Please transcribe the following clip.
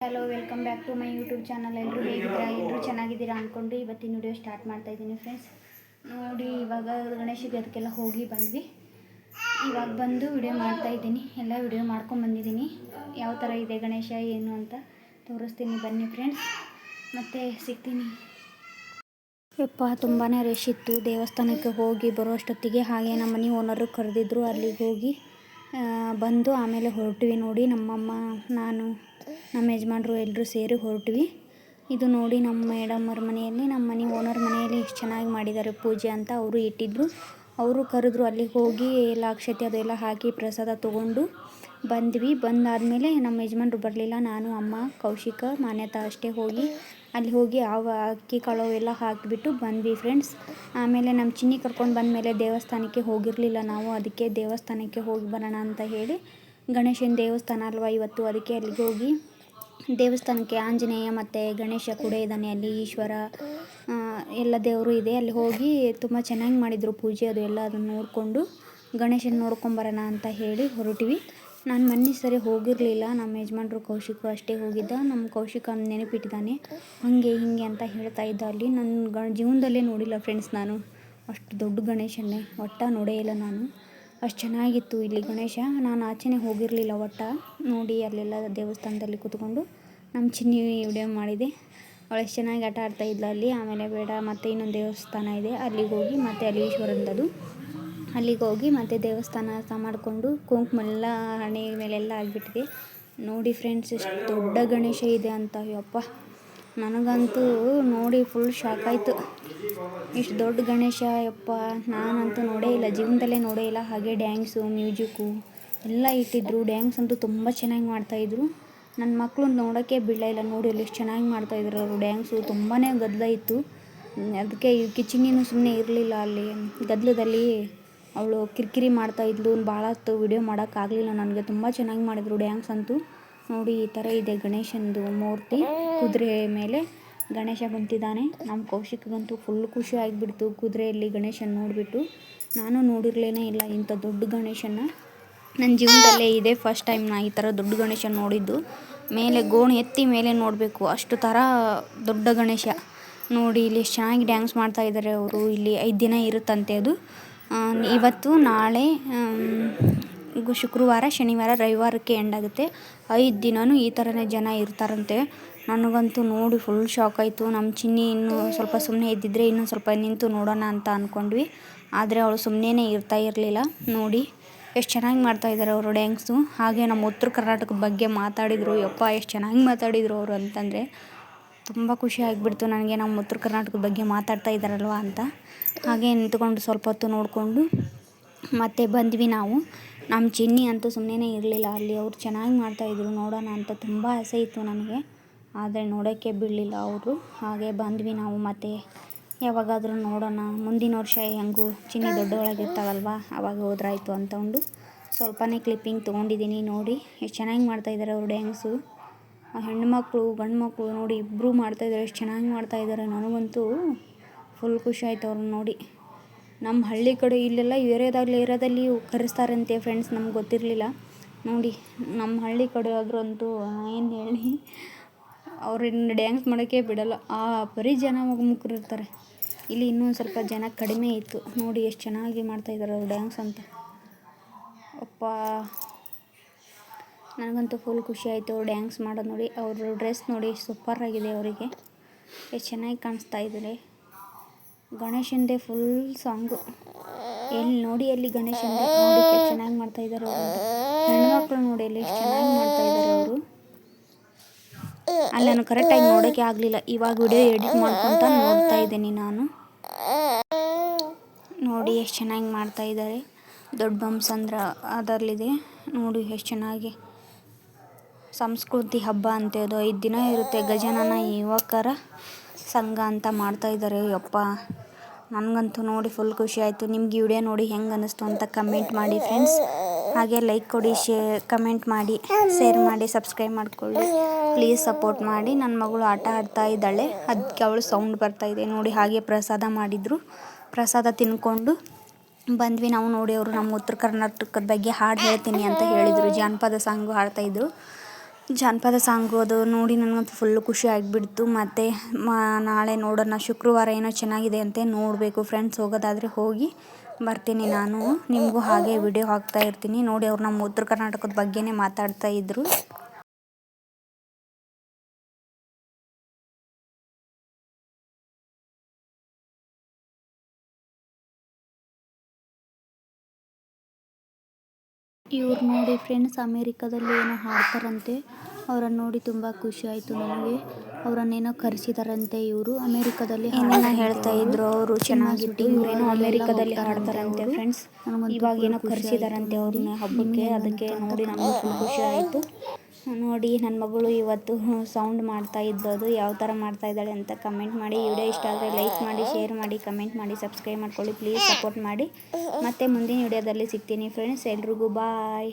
Hello welcome back to my YouTube channel ಎಲ್ಲರೂ ಹೇಗಿದ್ದೀರಾ? ಎಲ್ಲರೂ ಚೆನ್ನಾಗಿದ್ದೀರಾ ಅಂದ್ಕೊಂಡು ಇವತ್ತಿನ ವಿಡಿಯೋ ಸ್ಟಾರ್ಟ್ ಮಾಡ್ತಾ ಇದ್ದೀನಿ ಫ್ರೆಂಡ್ಸ್ ನೋಡಿ, ಇವಾಗ ಗಣೇಶಿಗೆ ಅದಕ್ಕೆಲ್ಲ ಹೋಗಿ ಬಂದ್ವಿ. ಇವಾಗ ಬಂದು ವಿಡಿಯೋ ಮಾಡ್ತಾ ಇದ್ದೀನಿ. ಎಲ್ಲ ವಿಡಿಯೋ ಮಾಡ್ಕೊಂಡು ಬಂದಿದ್ದೀನಿ. ಯಾವ ಥರ ಇದೆ ಗಣೇಶ, ಏನು ಅಂತ ತೋರಿಸ್ತೀನಿ ಬನ್ನಿ ಫ್ರೆಂಡ್ಸ್ ಮತ್ತು ಸಿಗ್ತೀನಿ. ಯಪ್ಪ ತುಂಬಾ ರಶ್ ಇತ್ತು. ದೇವಸ್ಥಾನಕ್ಕೆ ಹೋಗಿ ಬರೋಷ್ಟೊತ್ತಿಗೆ ಹಾಗೆ ನಮ್ಮ ಮನೆ ಓನರು ಕರೆದಿದ್ರು ಅಲ್ಲಿಗೆ ಹೋಗಿ ಬಂದು ಆಮೇಲೆ ಹೊರಟ್ವಿ ನೋಡಿ. ನಮ್ಮಮ್ಮ, ನಾನು ನಮ್ಮ ಯಜಮಾನ್ರು ಎಲ್ಲರೂ ಸೇರಿ ಹೊರಟ್ವಿ. ಇದು ನೋಡಿ ನಮ್ಮ ಮೇಡಮ್ಮರ ಮನೆಯಲ್ಲಿ, ನಮ್ಮ ಮನೆ ಓನರ್ ಮನೆಯಲ್ಲಿ ಇಷ್ಟು ಚೆನ್ನಾಗಿ ಮಾಡಿದ್ದಾರೆ ಪೂಜೆ ಅಂತ ಅವರು ಇಟ್ಟಿದ್ದರು ಅವರು ಕರೆದ್ರು ಅಲ್ಲಿಗೆ ಹೋಗಿ ಎಲ್ಲ ಅಕ್ಷತೆ ಅದೆಲ್ಲ ಹಾಕಿ ಪ್ರಸಾದ ತೊಗೊಂಡು ಬಂದ್ವಿ. ಬಂದಾದಮೇಲೆ ನಮ್ಮ ಯಜಮಾನ್ರು ಬರಲಿಲ್ಲ. ನಾನು, ಅಮ್ಮ, ಕೌಶಿಕ, ಮಾನ್ಯತಾ ಅಷ್ಟೇ ಹೋಗಿ ಅಲ್ಲಿ ಹೋಗಿ ಅವ ಅಕ್ಕಿ, ಕಾಳು ಎಲ್ಲ ಹಾಕಿಬಿಟ್ಟು ಬಂದ್ವಿ ಫ್ರೆಂಡ್ಸ್ ಆಮೇಲೆ ನಮ್ಮ ಚಿನ್ನಿ ಕರ್ಕೊಂಡು ಬಂದಮೇಲೆ ದೇವಸ್ಥಾನಕ್ಕೆ ಹೋಗಿರಲಿಲ್ಲ ನಾವು. ಅದಕ್ಕೆ ದೇವಸ್ಥಾನಕ್ಕೆ ಹೋಗಿ ಬರೋಣ ಅಂತ ಹೇಳಿ ಗಣೇಶನ ದೇವಸ್ಥಾನ ಅಲ್ವಾ? ಇವತ್ತು ಅದಕ್ಕೆ ಅಲ್ಲಿಗೆ ಹೋಗಿ ದೇವಸ್ಥಾನಕ್ಕೆ ಆಂಜನೇಯ ಮತ್ತು ಗಣೇಶ ಕೂಡ ಇದ್ದಾನೆ ಅಲ್ಲಿ, ಈಶ್ವರ ಎಲ್ಲ ದೇವರು ಇದೆ. ಅಲ್ಲಿ ಹೋಗಿ ತುಂಬ ಚೆನ್ನಾಗಿ ಮಾಡಿದರು ಪೂಜೆ, ಅದು ಎಲ್ಲ ಅದನ್ನು ನೋಡಿಕೊಂಡು ಗಣೇಶನ ನೋಡ್ಕೊಂಬರೋಣ ಅಂತ ಹೇಳಿ ಹೊರಟಿವಿ. ನಾನು ಮೊನ್ನೆ ಸರಿ ಹೋಗಿರಲಿಲ್ಲ. ನಮ್ಮ ಯಜಮಾನ್ರು ಕೌಶಿಕು ಅಷ್ಟೇ ಹೋಗಿದ್ದ. ನಮ್ಮ ಕೌಶಿಕ ನೆನಪಿಟ್ಟಿದ್ದಾನೆ. ಹಾಗೆ ಹೀಗೆ ಅಂತ ಹೇಳ್ತಾ ಇದ್ದ ಅಲ್ಲಿ. ನನ್ನ ಗ, ಜೀವನದಲ್ಲೇ ನೋಡಿಲ್ಲ ಫ್ರೆಂಡ್ಸ್ ನಾನು. ಅಷ್ಟು ದೊಡ್ಡ ಗಣೇಶನ್ನೇ. ಒಟ್ಟ ನೋಡೇ ಇಲ್ಲ ನಾನು. ಅಷ್ಟು ಚೆನ್ನಾಗಿತ್ತು ಇಲ್ಲಿ ಗಣೇಶ. ನಾನು ಆಚೆನೇ ಹೋಗಿರಲಿಲ್ಲ ಒಟ್ಟ. ನೋಡಿ ಅಲ್ಲೆಲ್ಲ ದೇವಸ್ಥಾನದಲ್ಲಿ ಕೂತ್ಕೊಂಡು ನಮ್ಮ ಚಿನ್ನಿ ವಿಡಿಯೋ ಮಾಡಿದೆ. ಅವಳು ಎಷ್ಟು ಚೆನ್ನಾಗಿ ಆಟ ಆಡ್ತಾ ಇದ್ಲು ಅಲ್ಲಿ. ಆಮೇಲೆ ಬೇಡ, ಮತ್ತೆ ಇನ್ನೊಂದು ದೇವಸ್ಥಾನ ಇದೆ. ಅಲ್ಲಿಗೆ ಹೋಗಿ ಮತ್ತೆ ಅಲ್ಲಿ ಈಶ್ವರಂದದು ಅಲ್ಲಿಗೆ ಹೋಗಿ ಮತ್ತೆ ದೇವಸ್ಥಾನ ಸಹ ಮಾಡಿಕೊಂಡು ಕುಂಕುಮ ಎಲ್ಲ ಹಣೆ ಮೇಲೆಲ್ಲ ಆಗಿಬಿಟ್ಟಿದೆ. ನೋಡಿ ಫ್ರೆಂಡ್ಸ್ ಎಷ್ಟು ದೊಡ್ಡ ಗಣೇಶ ಇದೆ ಅಂತ. ಯಪ್ಪ. ನನಗಂತೂ ನೋಡಿ ಫುಲ್ ಶಾಕ್ ಆಯಿತು. ಇಷ್ಟು ದೊಡ್ಡ ಗಣೇಶ ಯಪ್ಪ, ನಾನಂತೂ ನೋಡೇ ಇಲ್ಲ, ಜೀವನದಲ್ಲೇ ನೋಡೇ ಇಲ್ಲ. ಹಾಗೆ ಡ್ಯಾನ್ಸು ಮ್ಯೂಸಿಕ್ಕು ಎಲ್ಲ ಇಟ್ಟಿದ್ರು. ಡ್ಯಾನ್ಸ್ ಅಂತೂ ತುಂಬ ಚೆನ್ನಾಗಿ ಮಾಡ್ತಾಯಿದ್ರು ನನ್ನ ಮಕ್ಕಳು ನೋಡೋಕ್ಕೆ ಬಿಡಲಿಲ್ಲ ನೋಡಿ ಅಲ್ಲಿ ಎಷ್ಟು ಚೆನ್ನಾಗಿ ಮಾಡ್ತಾಯಿದ್ರು ಅವರು. ಡ್ಯಾನ್ಸು ತುಂಬಾ ಗದ್ದಲ ಇತ್ತು. ಅದಕ್ಕೆ ಈ ಸುಮ್ಮನೆ ಇರಲಿಲ್ಲ ಅಲ್ಲಿ. ಗದ್ದಲದಲ್ಲಿ ಅವಳು ಕಿರಿಕಿರಿ ಮಾಡ್ತಾಯಿದ್ಲು ಭಾಳ ಹೊತ್ತು ವಿಡಿಯೋ ಮಾಡೋಕ್ಕಾಗಲಿಲ್ಲ ನನಗೆ ತುಂಬ ಚೆನ್ನಾಗಿ ಮಾಡಿದರು. ಡ್ಯಾನ್ಸ್ ಅಂತೂ ನೋಡಿ, ಈ ಥರ ಇದೆ ಗಣೇಶನದು ಮೂರ್ತಿ. ಕುದುರೆ ಮೇಲೆ ಗಣೇಶ ಬಂತಿದ್ದಾನೆ. ನಮ್ಮ ಕೌಶಿಕ್ಗಂತೂ ಫುಲ್ ಖುಷಿ ಆಗಿಬಿಡ್ತು ಕುದುರೆಯಲ್ಲಿ ಗಣೇಶನ ನೋಡಿಬಿಟ್ಟು. ನಾನು ನೋಡಿರಲೇ ಇಲ್ಲ ಇಂಥ ದೊಡ್ಡ ಗಣೇಶನ ನನ್ನ ಜೀವನದಲ್ಲೇ ಇದೆ ಫಸ್ಟ್ ಟೈಮ್ ನಾ ಈ ಥರ ದೊಡ್ಡ ಗಣೇಶ ನೋಡಿದ್ದು. ಮೇಲೆ ಗೋಣಿ ಎತ್ತಿ ಮೇಲೆ ನೋಡಬೇಕು, ಅಷ್ಟು ಥರ ದೊಡ್ಡ ಗಣೇಶ. ನೋಡಿ, ಇಲ್ಲಿ ಎಷ್ಟು ಚೆನ್ನಾಗಿ ಡ್ಯಾನ್ಸ್ ಮಾಡ್ತಾ ಇದ್ದಾರೆ ಅವರು. ಇಲ್ಲಿ ಐದು ದಿನ ಇರುತ್ತಂತೆ ಅದು. ಇವತ್ತು ನಾಳೆ ಶುಕ್ರವಾರ ಶನಿವಾರ, ರವಿವಾರಕ್ಕೆ ಎಂಡ್ ಆಗುತ್ತೆ. ಐದು ದಿನವೂ ಈ ಥರನೇ ಜನ ಇರ್ತಾರಂತೆ. ನನಗಂತೂ ನೋಡಿ ಫುಲ್ ಶಾಕ್ ಆಯಿತು. ನಮ್ಮ ಚಿನ್ನಿ ಇನ್ನೂ ಸ್ವಲ್ಪ ಸುಮ್ಮನೆ ಇದ್ದಿದ್ರೆ ಇನ್ನೂ ಸ್ವಲ್ಪ ನಿಂತು ನೋಡೋಣ ಅಂತ ಅಂದ್ಕೊಂಡ್ವಿ ಆದರೆ ಅವಳು ಸುಮ್ಮನೆ ಇರ್ತಾ ಇರಲಿಲ್ಲ. ನೋಡಿ, ಎಷ್ಟು ಚೆನ್ನಾಗಿ ಮಾಡ್ತಾಯಿದ್ದಾರೆ ಅವರು ಡ್ಯಾನ್ಸು. ಹಾಗೆ ನಮ್ಮ ಉತ್ತರ ಕರ್ನಾಟಕದ ಬಗ್ಗೆ ಮಾತಾಡಿದರು. ಯಪ್ಪ, ಎಷ್ಟು ಚೆನ್ನಾಗಿ ಮಾತಾಡಿದರು ಅವರು ಅಂತಂದರೆ, ತುಂಬ ಖುಷಿ ಆಗಿಬಿಡ್ತು. ನನಗೆ ನಮ್ಮ ಉತ್ತರ ಕರ್ನಾಟಕದ ಬಗ್ಗೆ ಮಾತಾಡ್ತಾ ಇದ್ದಾರಲ್ವ ಅಂತ. ಹಾಗೆ ನಿಂತ್ಕೊಂಡು ಸ್ವಲ್ಪ ಹೊತ್ತು ನೋಡಿಕೊಂಡು ಮತ್ತೆ ಬಂದ್ವಿ ನಾವು. ನಮ್ಮ ಚಿನ್ನಿ ಅಂತೂ ಸುಮ್ಮನೆ ಇರಲಿಲ್ಲ. ಅಲ್ಲಿ ಅವ್ರು ಚೆನ್ನಾಗಿ ಮಾಡ್ತಾಯಿದ್ರು ನೋಡೋಣ ಅಂತ ತುಂಬ ಆಸೆ ಇತ್ತು ನನಗೆ. ಆದರೆ ನೋಡೋಕ್ಕೆ ಬಿಡಲಿಲ್ಲ ಅವರು. ಹಾಗೆ ಬಂದ್ವಿ ನಾವು ಮತ್ತೆ. ಯಾವಾಗಾದರೂ ನೋಡೋಣ. ಮುಂದಿನ ವರ್ಷ ಹೆಂಗೂ ಚಿನ್ನಿ ದೊಡ್ಡವಳಾಗಿರ್ತಾವಲ್ವಾ ಅವಾಗ ಹೋದ್ರಾಯ್ತು ಅಂತಂದು ಸ್ವಲ್ಪನೇ ಕ್ಲಿಪ್ಪಿಂಗ್ ತೊಗೊಂಡಿದ್ದೀನಿ ನೋಡಿ. ಎಷ್ಟು ಚೆನ್ನಾಗಿ ಮಾಡ್ತಾಯಿದ್ದಾರೆ ಅವರು ಡ್ಯಾನ್ಸು ಹೆಣ್ಮಕ್ಳು ಗಂಡು ಮಕ್ಕಳು ನೋಡಿ ಇಬ್ಬರು ಮಾಡ್ತಾಯಿದ್ದಾರೆ ಎಷ್ಟು ಚೆನ್ನಾಗಿ ಮಾಡ್ತಾಯಿದ್ದಾರೆ ನನಗಂತೂ ಫುಲ್ ಖುಷಿ ಆಯ್ತು ಅವ್ರನ್ನ ನೋಡಿ. ನಮ್ಮ ಹಳ್ಳಿ ಕಡೆ ಇಲ್ಲೆಲ್ಲ ಏರಿಯಾದಾಗಲಿ ಏರಿಯಾದಲ್ಲಿ ಕರೆಸ್ತಾರಂತೆ ಫ್ರೆಂಡ್ಸ್ ನಮ್ಗೆ ಗೊತ್ತಿರಲಿಲ್ಲ. ನೋಡಿ, ನಮ್ಮ ಹಳ್ಳಿ ಕಡೆ ಆದರೂ ಅಂತೂ ಏನು ಹೇಳಿ ಅವ್ರನ್ನ ಡ್ಯಾನ್ಸ್ ಮಾಡೋಕ್ಕೆ ಬಿಡಲ್ಲ. ಆ, ಬರೀ ಜನ ಮುಗ್ಮುಖರಿರ್ತಾರೆ ಇಲ್ಲಿ ಇನ್ನೂ ಸ್ವಲ್ಪ ಜನ ಕಡಿಮೆ ಇತ್ತು. ನೋಡಿ, ಎಷ್ಟು ಚೆನ್ನಾಗಿ ಮಾಡ್ತಾಯಿದ್ದಾರೆ ಅವ್ರು ಡ್ಯಾನ್ಸ್ ಅಂತ. ಅಪ್ಪ, ನನಗಂತೂ ಫುಲ್ ಖುಷಿ ಆಯಿತು ಡ್ಯಾನ್ಸ್ ಮಾಡೋದು ನೋಡಿ. ಅವ್ರ ಡ್ರೆಸ್ ನೋಡಿ ಸೂಪರ್ ಆಗಿದೆ ಅವರಿಗೆ. ಎಷ್ಟು ಚೆನ್ನಾಗಿ ಕಾಣಿಸ್ತಾ ಇದ್ದಾರೆ ಗಣೇಶಂದೇ ಫುಲ್ ಸಾಂಗು ಎಲ್ಲಿ ನೋಡಿ ಅಲ್ಲಿ ಗಣೇಶಂದೇ ನೋಡಿ, ಎಷ್ಟು ಚೆನ್ನಾಗಿ ಮಾಡ್ತಾ ಅವರು ಹೆಣ್ಮಕ್ಳು ನೋಡಿ ಅಲ್ಲಿ ಎಷ್ಟು ಚೆನ್ನಾಗಿ ಮಾಡ್ತಾ ಇದ್ದಾರೆ ಅವರು. ಅಲ್ಲಿ, ನಾನು ಕರೆಕ್ಟಾಗಿ ನೋಡೋಕೆ ಆಗಲಿಲ್ಲ. ಇವಾಗ ವಿಡಿಯೋ ಎಡಿಟ್ ಮಾಡ್ಕೊತ ನೋಡ್ತಾ ಇದ್ದೀನಿ ನಾನು. ನೋಡಿ, ಎಷ್ಟು ಚೆನ್ನಾಗಿ ಮಾಡ್ತಾ ಇದ್ದಾರೆ ದೊಡ್ಡ ಅಂದ್ರೆ ಅದರಲ್ಲಿದೆ. ನೋಡಿ, ಎಷ್ಟು ಚೆನ್ನಾಗಿ. ಸಂಸ್ಕೃತಿ ಹಬ್ಬ ಅಂತೇದು ಐದು ದಿನ ಇರುತ್ತೆ ಗಜಾನನ ಯುವಕರ. ಸಂಘ ಅಂತ ಮಾಡ್ತಾ ಇದ್ದಾರೆ, ಯಪ್ಪ. ನನಗಂತೂ ನೋಡಿ ಫುಲ್ ಖುಷಿ ಆಯಿತು. ನಿಮ್ಗೆ ವಿಡಿಯೋ ನೋಡಿ ಹೆಂಗೆ ಅನ್ನಿಸ್ತು ಅಂತ ಕಮೆಂಟ್ ಮಾಡಿ ಫ್ರೆಂಡ್ಸ್ ಹಾಗೆ ಲೈಕ್ ಕೊಡಿ ಶೇರ್ ಕಮೆಂಟ್ ಮಾಡಿ ಶೇರ್ ಮಾಡಿ ಸಬ್ಸ್ಕ್ರೈಬ್ ಮಾಡಿಕೊಳ್ಳಿ. ಪ್ಲೀಸ್ ಸಪೋರ್ಟ್ ಮಾಡಿ. ನನ್ನ ಮಗಳು ಆಟ ಆಡ್ತಾ ಇದ್ದಾಳೆ. ಅದಕ್ಕೆ ಅವಳು ಸೌಂಡ್ ಬರ್ತಾ ಇದೆ. ನೋಡಿ ಹಾಗೆ ಪ್ರಸಾದ ಮಾಡಿದರು. ಪ್ರಸಾದ ತಿನ್ಕೊಂಡು ಬಂದ್ವಿ. ನಾವು ನೋಡಿ ಅವರು ನಮ್ಮ ಉತ್ತರ ಕರ್ನಾಟಕದ ಬಗ್ಗೆ ಹಾಡು ಹೇಳ್ತೀನಿ ಅಂತ ಹೇಳಿದರು. ಜಾನಪದ ಸಾಂಗು ಹಾಡ್ತಾಯಿದ್ರು ಜಾನಪದ ಸಾಂಗ್ ಅದು ನೋಡಿ ನನಗಂತೂ ಫುಲ್ಲು ಖುಷಿ ಆಗಿಬಿಡ್ತು. ಮತ್ತು ನಾಳೆ ನೋಡೋಣ, ಶುಕ್ರವಾರ ಏನೋ ಚೆನ್ನಾಗಿದೆ ಅಂತೆ ನೋಡಬೇಕು ಫ್ರೆಂಡ್ಸ್ ಹೋಗೋದಾದರೆ ಹೋಗಿ ಬರ್ತೀನಿ ನಾನು. ನಿಮಗೂ ಹಾಗೆ ವಿಡಿಯೋ ಹಾಕ್ತಾ ಇರ್ತೀನಿ. ನೋಡಿ ಅವ್ರು ನಮ್ಮ ಉತ್ತರ ಕರ್ನಾಟಕದ ಬಗ್ಗೆನೇ ಮಾತಾಡ್ತಾ ಇದ್ರು. ಇವ್ರು ನೋಡಿ ಫ್ರೆಂಡ್ಸ್ ಅಮೇರಿಕಾದಲ್ಲಿ ಏನೋ ಹಾಡ್ತಾರಂತೆ. ಅವರನ್ನು ನೋಡಿ ತುಂಬ ಖುಷಿ ಆಯಿತು ನನಗೆ ಅವರನ್ನೇನೋ ಕರೆಸಿದಾರಂತೆ ಇವರು. ಅಮೇರಿಕಾದಲ್ಲಿ ಏನೇನೋ ಹೇಳ್ತಾ ಇದ್ರು ಅವರು ಚೆನ್ನಾಗಿತ್ತು. ಇವರೇನೋ ಅಮೇರಿಕಾದಲ್ಲಿ ಹಾಡ್ತಾರಂತೆ ಫ್ರೆಂಡ್ಸ್ ಇವಾಗ ಏನೋ ಕರೆಸಿದಾರಂತೆ ಅವ್ರನ್ನ ಹಬ್ಬಕ್ಕೆ. ಅದಕ್ಕೆ ನೋಡಿ ನಮಗೆ ಫುಲ್ ಖುಷಿ ಆಯಿತು. ನೋಡಿ ನನ್ನ ಮಗಳು ಇವತ್ತು ಸೌಂಡ್ ಮಾಡ್ತಾ ಇದ್ದೋದು ಯಾವ ಥರ ಮಾಡ್ತಾ ಇದ್ದಾಳೆ ಅಂತ ಕಮೆಂಟ್ ಮಾಡಿ. ವಿಡಿಯೋ ಇಷ್ಟ ಆದರೆ ಲೈಕ್ ಮಾಡಿ ಶೇರ್ ಮಾಡಿ ಕಮೆಂಟ್ ಮಾಡಿ ಸಬ್ಸ್ಕ್ರೈಬ್ ಮಾಡ್ಕೊಳ್ಳಿ. ಪ್ಲೀಸ್ ಸಪೋರ್ಟ್ ಮಾಡಿ. ಮತ್ತೆ ಮುಂದಿನ ವಿಡಿಯೋದಲ್ಲಿ ಸಿಗ್ತೀನಿ ಫ್ರೆಂಡ್ಸ್ ಎಲ್ರಿಗೂ ಬಾಯ್